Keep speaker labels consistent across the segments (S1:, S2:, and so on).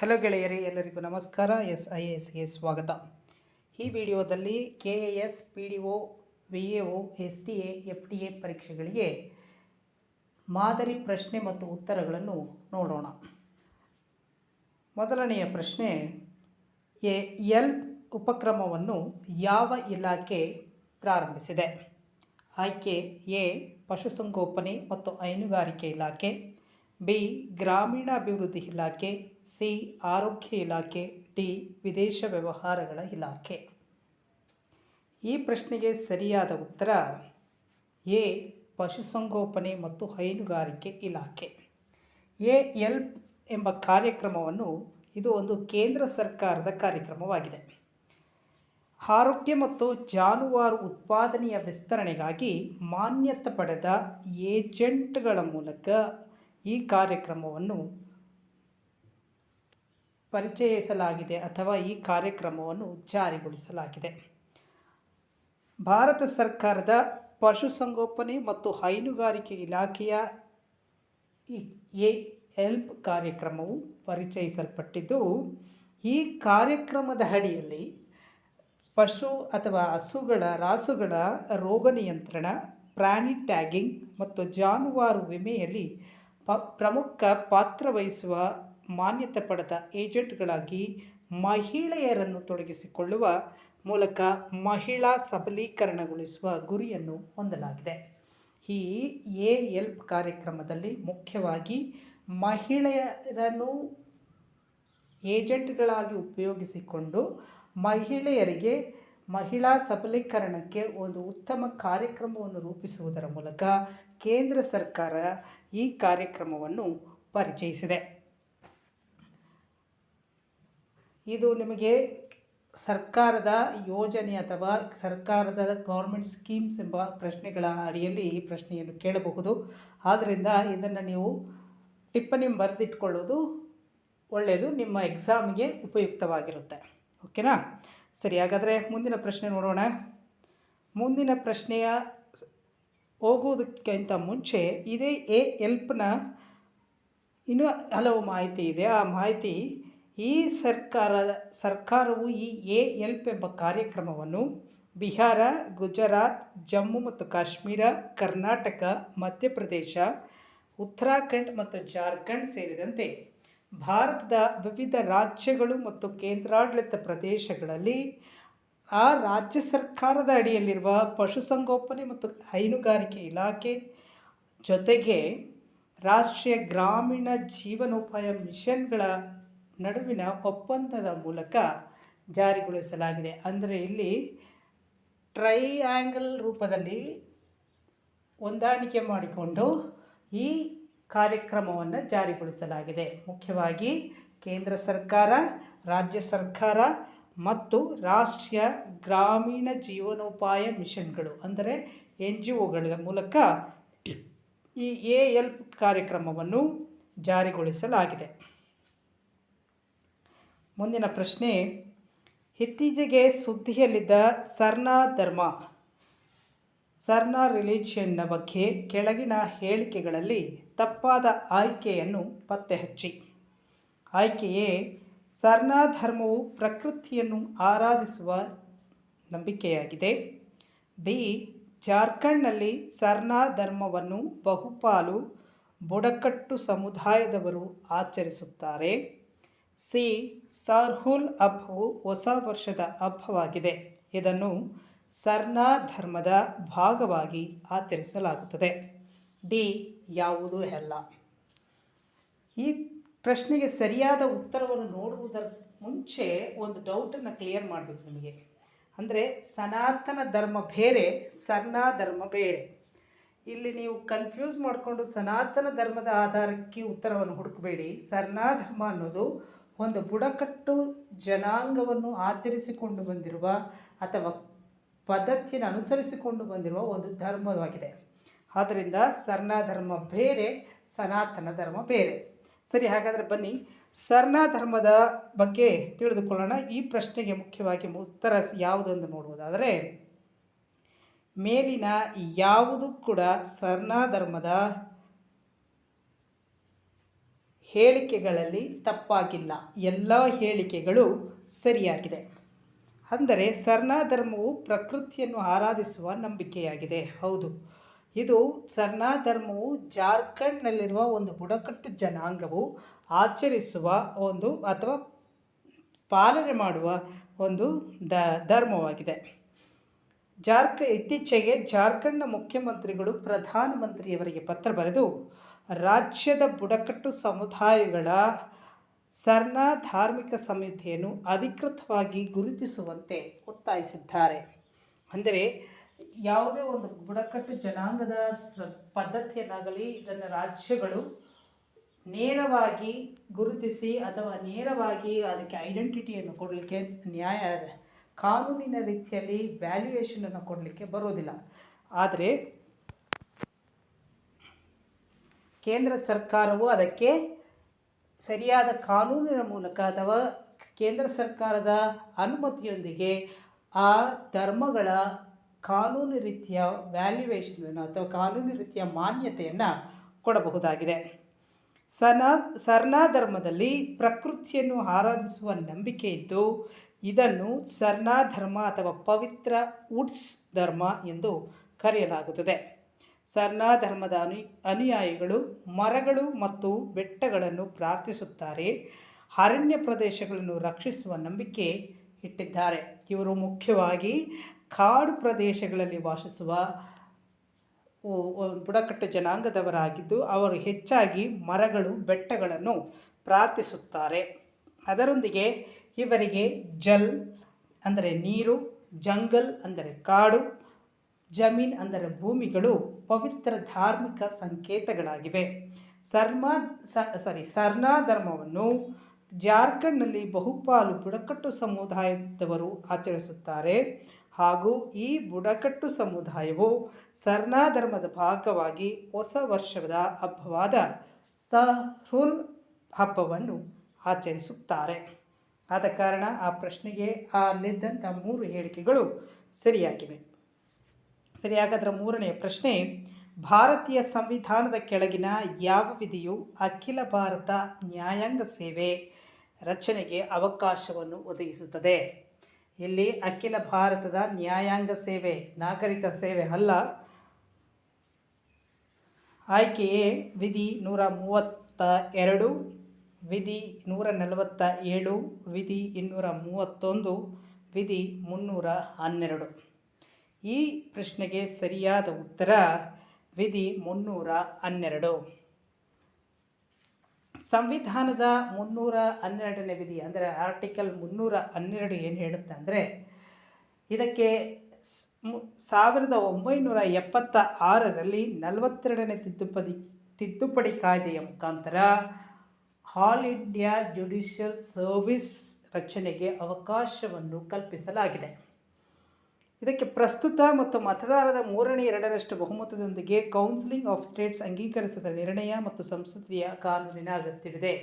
S1: Hello ಗೆಳೆಯರೇ, ಎಲ್ಲರಿಗೂ ನಮಸ್ಕಾರ. ಎಸ್ ಐ ಎಸ್ಗೆ ಸ್ವಾಗತ. ಈ ವಿಡಿಯೋದಲ್ಲಿ K A S, P D O, V A O, S D A, F D A ಪರೀಕ್ಷೆಗಳಿಗೆ ಮಾದರಿ ಪ್ರಶ್ನೆ ಮತ್ತು ಉತ್ತರಗಳನ್ನು ನೋಡೋಣ. ಮೊದಲನೆಯ ಪ್ರಶ್ನೆ, ಎ ಎಲ್ ಉಪಕ್ರಮವನ್ನು ಯಾವ ಇಲಾಖೆ ಪ್ರಾರಂಭಿಸಿದೆ? ಆಯ್ಕೆ, ಎ ಪಶುಸಂಗೋಪನೆ ಮತ್ತು ಹೈನುಗಾರಿಕೆ ಇಲಾಖೆ ಬಿ, ಗ್ರಾಮೀಣಾಭಿವೃದ್ಧಿ ಇಲಾಖೆ, ಸಿ, ಆರೋಗ್ಯ ಇಲಾಖೆ, ಡಿ, ವಿದೇಶ ವ್ಯವಹಾರಗಳ ಇಲಾಖೆ. ಈ ಪ್ರಶ್ನೆಗೆ ಸರಿಯಾದ ಉತ್ತರ ಎ, ಪಶುಸಂಗೋಪನೆ ಮತ್ತು ಹೈನುಗಾರಿಕೆ ಇಲಾಖೆ. ಎ ಎಲ್ ಎಂಬ ಕಾರ್ಯಕ್ರಮವನ್ನು ಇದು ಒಂದು ಕೇಂದ್ರ ಸರ್ಕಾರದ ಕಾರ್ಯಕ್ರಮವಾಗಿದೆ. ಆರೋಗ್ಯ ಮತ್ತು ಜಾನುವಾರು ಉತ್ಪಾದನೆಯ ವಿಸ್ತರಣೆಗಾಗಿ ಮಾನ್ಯತೆ ಪಡೆದ ಏಜೆಂಟ್ಗಳ ಮೂಲಕ ಈ ಕಾರ್ಯಕ್ರಮವನ್ನು ಪರಿಚಯಿಸಲಾಗಿದೆ ಅಥವಾ ಈ ಕಾರ್ಯಕ್ರಮವನ್ನು ಜಾರಿಗೊಳಿಸಲಾಗಿದೆ. ಭಾರತ ಸರ್ಕಾರದ ಪಶುಸಂಗೋಪನೆ ಮತ್ತು ಹೈನುಗಾರಿಕೆ ಇಲಾಖೆಯ ಎ ಎಲ್ಪ್ ಕಾರ್ಯಕ್ರಮವು ಪರಿಚಯಿಸಲ್ಪಟ್ಟಿದ್ದು, ಈ ಕಾರ್ಯಕ್ರಮದ ಅಡಿಯಲ್ಲಿ ಪಶು ಅಥವಾ ಹಸುಗಳ ರಾಸುಗಳ ರೋಗ ನಿಯಂತ್ರಣ, ಪ್ರಾಣಿ ಟ್ಯಾಗಿಂಗ್ ಮತ್ತು ಜಾನುವಾರು ವಿಮೆಯಲ್ಲಿ ಪ್ರಮುಖ ಪಾತ್ರ ವಹಿಸುವ ಮಾನ್ಯತೆ ಪಡೆದ ಏಜೆಂಟ್ಗಳಾಗಿ ಮಹಿಳೆಯರನ್ನು ತೊಡಗಿಸಿಕೊಳ್ಳುವ ಮೂಲಕ ಮಹಿಳಾ ಸಬಲೀಕರಣಗೊಳಿಸುವ ಗುರಿಯನ್ನು ಹೊಂದಲಾಗಿದೆ. ಈ ಎ ಎಲ್ಪ್ ಕಾರ್ಯಕ್ರಮದಲ್ಲಿ ಮುಖ್ಯವಾಗಿ ಮಹಿಳೆಯರನ್ನು ಏಜೆಂಟ್ಗಳಾಗಿ ಉಪಯೋಗಿಸಿಕೊಂಡು ಮಹಿಳೆಯರಿಗೆ ಮಹಿಳಾ ಸಬಲೀಕರಣಕ್ಕೆ ಒಂದು ಉತ್ತಮ ಕಾರ್ಯಕ್ರಮವನ್ನು ರೂಪಿಸುವುದರ ಮೂಲಕ ಕೇಂದ್ರ ಸರ್ಕಾರ ಈ ಕಾರ್ಯಕ್ರಮವನ್ನು ಪರಿಚಯಿಸಿದೆ. ಇದು ನಿಮಗೆ ಸರ್ಕಾರದ ಯೋಜನೆ ಅಥವಾ ಸರ್ಕಾರದ ಗೌರ್ಮೆಂಟ್ ಸ್ಕೀಮ್ಸ್ ಎಂಬ ಪ್ರಶ್ನೆಗಳ ಅಡಿಯಲ್ಲಿ ಈ ಪ್ರಶ್ನೆಯನ್ನು ಕೇಳಬಹುದು. ಆದ್ದರಿಂದ ಇದನ್ನು ನೀವು ಟಿಪ್ಪಣಿ ಬರೆದಿಟ್ಕೊಳ್ಳೋದು ಒಳ್ಳೆಯದು ನಿಮ್ಮ ಎಕ್ಸಾಮ್ಗೆ ಉಪಯುಕ್ತವಾಗಿರುತ್ತೆ. ಓಕೆನಾ ಸರಿ, ಹಾಗಾದರೆ ಮುಂದಿನ ಪ್ರಶ್ನೆ ನೋಡೋಣ. ಮುಂದಿನ ಪ್ರಶ್ನೆಯ ಹೋಗುವುದಕ್ಕಿಂತ ಮುಂಚೆ ಇದೇ ಎ ಎಲ್ಪ್ನ ಇನ್ನೂ ಹಲವು ಮಾಹಿತಿ ಇದೆ. ಆ ಮಾಹಿತಿ, ಈ ಸರ್ಕಾರ, ಸರ್ಕಾರವು ಈ ಎ ಎಲ್ಪ್ ಎಂಬ ಕಾರ್ಯಕ್ರಮವನ್ನು ಬಿಹಾರ, ಗುಜರಾತ್, ಜಮ್ಮು ಮತ್ತು ಕಾಶ್ಮೀರ, ಕರ್ನಾಟಕ, ಮಧ್ಯಪ್ರದೇಶ, ಉತ್ತರಾಖಂಡ್ ಮತ್ತು ಜಾರ್ಖಂಡ್ ಸೇರಿದಂತೆ ಭಾರತದ ವಿವಿಧ ರಾಜ್ಯಗಳು ಮತ್ತು ಕೇಂದ್ರಾಡಳಿತ ಪ್ರದೇಶಗಳಲ್ಲಿ ಆ ರಾಜ್ಯ ಸರ್ಕಾರದ ಅಡಿಯಲ್ಲಿರುವ ಪಶುಸಂಗೋಪನೆ ಮತ್ತು ಹೈನುಗಾರಿಕೆ ಇಲಾಖೆ ಜೊತೆಗೆ ರಾಷ್ಟ್ರೀಯ ಗ್ರಾಮೀಣ ಜೀವನೋಪಾಯ ಮಿಷನ್ಗಳ ನಡುವಿನ ಒಪ್ಪಂದದ ಮೂಲಕ ಜಾರಿಗೊಳಿಸಲಾಗಿದೆ. ಅಂದರೆ ಇಲ್ಲಿ ಟ್ರೈಯಾಂಗಲ್ ರೂಪದಲ್ಲಿ ಹೊಂದಾಣಿಕೆ ಮಾಡಿಕೊಂಡು ಈ ಕಾರ್ಯಕ್ರಮವನ್ನು ಜಾರಿಗೊಳಿಸಲಾಗಿದೆ. ಮುಖ್ಯವಾಗಿ ಕೇಂದ್ರ ಸರ್ಕಾರ, ರಾಜ್ಯ ಸರ್ಕಾರ ಮತ್ತು ರಾಷ್ಟ್ರೀಯ ಗ್ರಾಮೀಣ ಜೀವನೋಪಾಯ ಮಿಷನ್ಗಳು, ಅಂದರೆ ಎನ್ ಜಿ ಒಗಳ ಮೂಲಕ ಈ ಎ ಎಲ್ಪ್ ಕಾರ್ಯಕ್ರಮವನ್ನು ಜಾರಿಗೊಳಿಸಲಾಗಿದೆ. ಮುಂದಿನ ಪ್ರಶ್ನೆ, ಇತ್ತೀಚೆಗೆ ಸುದ್ದಿಯಲ್ಲಿದ್ದ ಸರ್ನಾ ಧರ್ಮ, ಸರ್ನಾ ರಿಲಿಜಿಯನ್ನ ಬಗ್ಗೆ ಕೆಳಗಿನ ಹೇಳಿಕೆಗಳಲ್ಲಿ ತಪ್ಪಾದ ಆಯ್ಕೆಯನ್ನು ಪತ್ತೆ ಹಚ್ಚಿ ಆಯ್ಕೆಯೇ ಸರ್ನಾ ಧರ್ಮವು ಪ್ರಕೃತಿಯನ್ನು ಆರಾಧಿಸುವ ನಂಬಿಕೆಯಾಗಿದೆ. ಬಿ. ಜಾರ್ಖಂಡ್ನಲ್ಲಿ ಸರ್ನಾ ಧರ್ಮವನ್ನು ಬಹುಪಾಲು ಬುಡಕಟ್ಟು ಸಮುದಾಯದವರು ಆಚರಿಸುತ್ತಾರೆ. ಸಿ. ಸಾರ್ಹುಲ್ ಹಬ್ಬವು ಹೊಸ ವರ್ಷದ ಹಬ್ಬವಾಗಿದೆ. ಇದನ್ನು ಸರ್ನಾ ಧರ್ಮದ ಭಾಗವಾಗಿ ಆಚರಿಸಲಾಗುತ್ತದೆ. ಡಿ. ಯಾವುದೂ ಅಲ್ಲ. ಈ ಪ್ರಶ್ನೆಗೆ ಸರಿಯಾದ ಉತ್ತರವನ್ನು ನೋಡುವುದರ ಮುಂಚೆ ಒಂದು ಡೌಟನ್ನು ಕ್ಲಿಯರ್ ಮಾಡಬೇಕು ನಿಮಗೆ. ಅಂದರೆ ಸನಾತನ ಧರ್ಮ ಬೇರೆ, ಸರ್ನಾ ಧರ್ಮ ಬೇರೆ. ಇಲ್ಲಿ ನೀವು ಕನ್ಫ್ಯೂಸ್ ಮಾಡಿಕೊಂಡು ಸನಾತನ ಧರ್ಮದ ಆಧಾರಕ್ಕೆ ಉತ್ತರವನ್ನು ಹುಡುಕಬೇಡಿ. ಸರ್ನಾ ಧರ್ಮ ಅನ್ನೋದು ಒಂದು ಬುಡಕಟ್ಟು ಜನಾಂಗವನ್ನು ಆಚರಿಸಿಕೊಂಡು ಬಂದಿರುವ ಅಥವಾ ಪದ್ಧತಿಯನ್ನು ಅನುಸರಿಸಿಕೊಂಡು ಬಂದಿರುವ ಒಂದು ಧರ್ಮವಾಗಿದೆ. ಆದ್ದರಿಂದ ಸರ್ನಾ ಧರ್ಮ ಬೇರೆ, ಸನಾತನ ಧರ್ಮ ಬೇರೆ. ಸರಿ, ಹಾಗಾದರೆ ಬನ್ನಿ. ಸರ್ಣ ಧರ್ಮದ ಬಗ್ಗೆ ತಿಳಿದುಕೊಳ್ಳೋಣ. ಈ ಪ್ರಶ್ನೆಗೆ ಮುಖ್ಯವಾಗಿ ಉತ್ತರ ಯಾವುದು ಎಂದು ನೋಡುವುದಾದರೆ ಮೇಲಿನ ಯಾವುದು ಕೂಡ ಸರ್ಣ ಧರ್ಮದ ಹೇಳಿಕೆಗಳಲ್ಲಿ ತಪ್ಪಾಗಿಲ್ಲ. ಎಲ್ಲ ಹೇಳಿಕೆಗಳು ಸರಿಯಾಗಿದೆ. ಅಂದರೆ ಸರ್ಣ ಧರ್ಮವು ಪ್ರಕೃತಿಯನ್ನು ಆರಾಧಿಸುವ ನಂಬಿಕೆಯಾಗಿದೆ. ಹೌದು. ಇದು ಸರ್ನಾ ಧರ್ಮವು ಜಾರ್ಖಂಡ್ನಲ್ಲಿರುವ ಒಂದು ಬುಡಕಟ್ಟು ಜನಾಂಗವು ಆಚರಿಸುವ ಒಂದು ಅಥವಾ ಪಾಲನೆ ಮಾಡುವ ಒಂದು ದ, ಧರ್ಮವಾಗಿದೆ. ಜಾರ್ಖ, ಇತ್ತೀಚೆಗೆ ಜಾರ್ಖಂಡ್ನ ಮುಖ್ಯಮಂತ್ರಿಗಳು ಪ್ರಧಾನಮಂತ್ರಿಯವರಿಗೆ ಪತ್ರ ಬರೆದು, ರಾಜ್ಯದ ಬುಡಕಟ್ಟು ಸಮುದಾಯಗಳ ಸರ್ನಾ ಧಾರ್ಮಿಕ ಸಂಹಿತೆಯನ್ನು ಅಧಿಕೃತವಾಗಿ ಗುರುತಿಸುವಂತೆ ಒತ್ತಾಯಿಸಿದ್ದಾರೆ. ಅಂದರೆ ಯಾವುದೇ ಒಂದು ಬುಡಕಟ್ಟು ಜನಾಂಗದ ಸ ಪದ್ಧತಿಯನ್ನಾಗಲಿ ಇದನ್ನು ರಾಜ್ಯಗಳು ನೇರವಾಗಿ ಗುರುತಿಸಿ ಅಥವಾ ನೇರವಾಗಿ ಅದಕ್ಕೆ ಐಡೆಂಟಿಟಿಯನ್ನು ಕೊಡಲಿಕ್ಕೆ ನ್ಯಾಯ, ಕಾನೂನಿನ ರೀತಿಯಲ್ಲಿ ವ್ಯಾಲ್ಯೂಯೇಷನನ್ನು ಕೊಡಲಿಕ್ಕೆ ಬರೋದಿಲ್ಲ. ಆದರೆ ಕೇಂದ್ರ ಸರ್ಕಾರವು ಅದಕ್ಕೆ ಸರಿಯಾದ ಕಾನೂನಿನ ಮೂಲಕ ಅಥವಾ ಕೇಂದ್ರ ಸರ್ಕಾರದ ಅನುಮತಿಯೊಂದಿಗೆ ಆ ಧರ್ಮಗಳ ಕಾನೂನು ರೀತಿಯ ವ್ಯಾಲ್ಯುವೇಷನನ್ನು ಅಥವಾ ಕಾನೂನು ರೀತಿಯ ಮಾನ್ಯತೆಯನ್ನು ಕೊಡಬಹುದಾಗಿದೆ. ಸನಾ ಸರ್ನಾ ಧರ್ಮದಲ್ಲಿ ಪ್ರಕೃತಿಯನ್ನು ಆರಾಧಿಸುವ ನಂಬಿಕೆ ಇದ್ದು, ಇದನ್ನು ಸರ್ನಾ ಧರ್ಮ ಅಥವಾ ಪವಿತ್ರ ವುಡ್ಸ್ ಧರ್ಮ ಎಂದು ಕರೆಯಲಾಗುತ್ತದೆ. ಸರ್ನಾ ಧರ್ಮದ ಅನು, ಅನುಯಾಯಿಗಳು ಮರಗಳು ಮತ್ತು ಬೆಟ್ಟಗಳನ್ನು ಪ್ರಾರ್ಥಿಸುತ್ತಾರೆ, ಅರಣ್ಯ ಪ್ರದೇಶಗಳನ್ನು ರಕ್ಷಿಸುವ ನಂಬಿಕೆ ಇಟ್ಟಿದ್ದಾರೆ. ಇವರು ಮುಖ್ಯವಾಗಿ ಕಾಡು ಪ್ರದೇಶಗಳಲ್ಲಿ ವಾಸಿಸುವ ಬುಡಕಟ್ಟು ಜನಾಂಗದವರಾಗಿದ್ದು ಅವರು ಹೆಚ್ಚಾಗಿ ಮರಗಳು, ಬೆಟ್ಟಗಳನ್ನು ಪ್ರಾರ್ಥಿಸುತ್ತಾರೆ. ಅದರೊಂದಿಗೆ ಇವರಿಗೆ ಜಲ್ ಅಂದರೆ ನೀರು, ಜಂಗಲ್ ಅಂದರೆ ಕಾಡು, ಜಮೀನ್ ಅಂದರೆ ಭೂಮಿಗಳು, ಪವಿತ್ರ ಧಾರ್ಮಿಕ ಸಂಕೇತಗಳಾಗಿವೆ. ಸರ್ಮಾ ಸಾರಿ ಸರ್ನಾ ಧರ್ಮವನ್ನು ಜಾರ್ಖಂಡ್ನಲ್ಲಿ ಬಹುಪಾಲು ಬುಡಕಟ್ಟು ಸಮುದಾಯದವರು ಆಚರಿಸುತ್ತಾರೆ. ಹಾಗೂ ಈ ಬುಡಕಟ್ಟು ಸಮುದಾಯವು ಸರ್ನಾ ಧರ್ಮದ ಭಾಗವಾಗಿ ಹೊಸ ವರ್ಷದ ಹಬ್ಬವಾದ ಸಹುಲ್ ಹಬ್ಬವನ್ನು ಆಚರಿಸುತ್ತಾರೆ. ಆದ ಕಾರಣ ಆ ಪ್ರಶ್ನೆಗೆ ಅಲ್ಲಿದ್ದಂಥ ಮೂರು ಹೇಳಿಕೆಗಳು ಸರಿಯಾಗಿವೆ. ಸರಿ ಹಾಗಾದ್ರೆ ಮೂರನೆಯ ಪ್ರಶ್ನೆ, ಭಾರತೀಯ ಸಂವಿಧಾನದ ಕೆಳಗಿನ ಯಾವ ವಿಧಿಯು ಅಖಿಲ ಭಾರತ ನ್ಯಾಯಾಂಗ ಸೇವೆ ರಚನೆಗೆ ಅವಕಾಶವನ್ನು ಒದಗಿಸುತ್ತದೆ? ಇಲ್ಲಿ ಅಖಿಲ ಭಾರತದ ನ್ಯಾಯಾಂಗ ಸೇವೆ, ನಾಗರಿಕ ಸೇವೆ ಅಲ್ಲ. ಆಯ್ಕೆಯೇ ವಿಧಿ ನೂರ ಮೂವತ್ತ ಎರಡು, ವಿಧಿ ನೂರ ನಲವತ್ತ ಏಳು, ವಿಧಿ ಇನ್ನೂರ ಮೂವತ್ತೊಂದು, ವಿಧಿ ಮುನ್ನೂರ ಹನ್ನೆರಡು. ಈ ಪ್ರಶ್ನೆಗೆ ಸರಿಯಾದ ಉತ್ತರ ವಿಧಿ ಮುನ್ನೂರ ಹನ್ನೆರಡು. ಸಂವಿಧಾನದ ಮುನ್ನೂರ ಹನ್ನೆರಡನೇ ವಿಧಿ, ಅಂದರೆ ಆರ್ಟಿಕಲ್ ಮುನ್ನೂರ ಹನ್ನೆರಡು ಏನು ಹೇಳುತ್ತೆ ಅಂದರೆ, ಇದಕ್ಕೆ ಸಾವಿರದ ಒಂಬೈನೂರ ಎಪ್ಪತ್ತ ಆರರಲ್ಲಿ ನಲವತ್ತೆರಡನೇ ತಿದ್ದುಪಡಿ ತಿದ್ದುಪಡಿ ಕಾಯ್ದೆಯ ಮುಖಾಂತರ ಆಲ್ ಇಂಡಿಯಾ ಜುಡಿಷಿಯಲ್ ಸರ್ವಿಸ್ ರಚನೆಗೆ ಅವಕಾಶವನ್ನು ಕಲ್ಪಿಸಲಾಗಿದೆ. ಇದಕ್ಕೆ ಪ್ರಸ್ತುತ ಮತ್ತು ಮತದಾರರ ಮೂರನೇ ಎರಡರಷ್ಟು ಬಹುಮತದೊಂದಿಗೆ ಕೌನ್ಸಿಲಿಂಗ್ ಆಫ್ ಸ್ಟೇಟ್ಸ್ ಅಂಗೀಕರಿಸಿದ ನಿರ್ಣಯ ಮತ್ತು ಸಂಸದೀಯ ಕಾನೂನಿನ ಅಗತ್ಯವಿದೆ.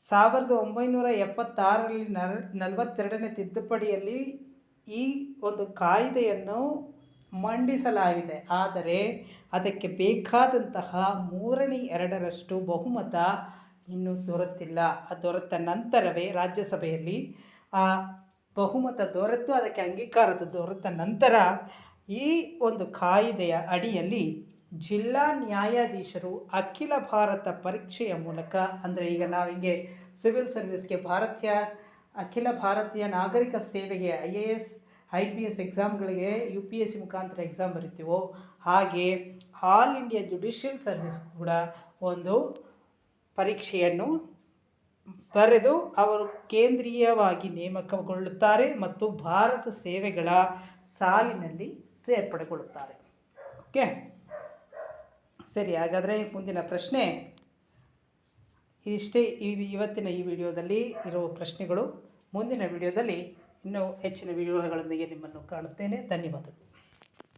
S1: ಸಾವಿರದ ಒಂಬೈನೂರ ಎಪ್ಪತ್ತಾರರಲ್ಲಿ ನರ್, ನಲವತ್ತೆರಡನೇ ತಿದ್ದುಪಡಿಯಲ್ಲಿ ಈ ಒಂದು ಕಾಯ್ದೆಯನ್ನು ಮಂಡಿಸಲಾಗಿದೆ. ಆದರೆ ಅದಕ್ಕೆ ಬೇಕಾದಂತಹ ಮೂರನೇ ಎರಡರಷ್ಟು ಬಹುಮತ ಇನ್ನೂ ದೊರೆತಿಲ್ಲ. ದೊರೆತ ನಂತರವೇ ರಾಜ್ಯಸಭೆಯಲ್ಲಿ ಆ ಬಹುಮತ ದೊರೆತು, ಅದಕ್ಕೆ ಅಂಗೀಕಾರದ ದೊರೆತ ನಂತರ ಈ ಒಂದು ಕಾಯಿದೆಯ ಅಡಿಯಲ್ಲಿ ಜಿಲ್ಲಾ ನ್ಯಾಯಾಧೀಶರು ಅಖಿಲ ಭಾರತ ಪರೀಕ್ಷೆಯ ಮೂಲಕ, ಅಂದರೆ ಈಗ ನಾವು ಹಿಂಗೆ ಸಿವಿಲ್ ಸರ್ವಿಸ್ಗೆ ಭಾರತೀಯ, ಅಖಿಲ ಭಾರತೀಯ ನಾಗರಿಕ ಸೇವೆಗೆ I A S I P S ಎಕ್ಸಾಮ್ಗಳಿಗೆ U P S C ಮುಖಾಂತರ ಎಕ್ಸಾಮ್ ಬರಿತೀವೋ, ಹಾಗೆ ಆಲ್ ಇಂಡಿಯಾ ಜುಡಿಷಿಯಲ್ ಸರ್ವಿಸ್ ಕೂಡ ಒಂದು ಪರೀಕ್ಷೆಯನ್ನು ಬರೆದು ಅವರು ಕೇಂದ್ರೀಯವಾಗಿ ನೇಮಕಗೊಳ್ಳುತ್ತಾರೆ ಮತ್ತು ಭಾರತ ಸೇವೆಗಳ ಸಾಲಿನಲ್ಲಿ ಸೇರ್ಪಡೆಗೊಳ್ಳುತ್ತಾರೆ. ಓಕೆ ಸರಿ, ಹಾಗಾದರೆ ಮುಂದಿನ ಪ್ರಶ್ನೆ. ಇಷ್ಟೇ ಈ ಇವತ್ತಿನ ಈ ವಿಡಿಯೋದಲ್ಲಿ ಇರುವ ಪ್ರಶ್ನೆಗಳು. ಮುಂದಿನ ವಿಡಿಯೋದಲ್ಲಿ ಇನ್ನೂ ಹೆಚ್ಚಿನ ವಿಡಿಯೋಗಳೊಂದಿಗೆ ನಿಮ್ಮನ್ನು ಕಾಣುತ್ತೇನೆ. ಧನ್ಯವಾದಗಳು.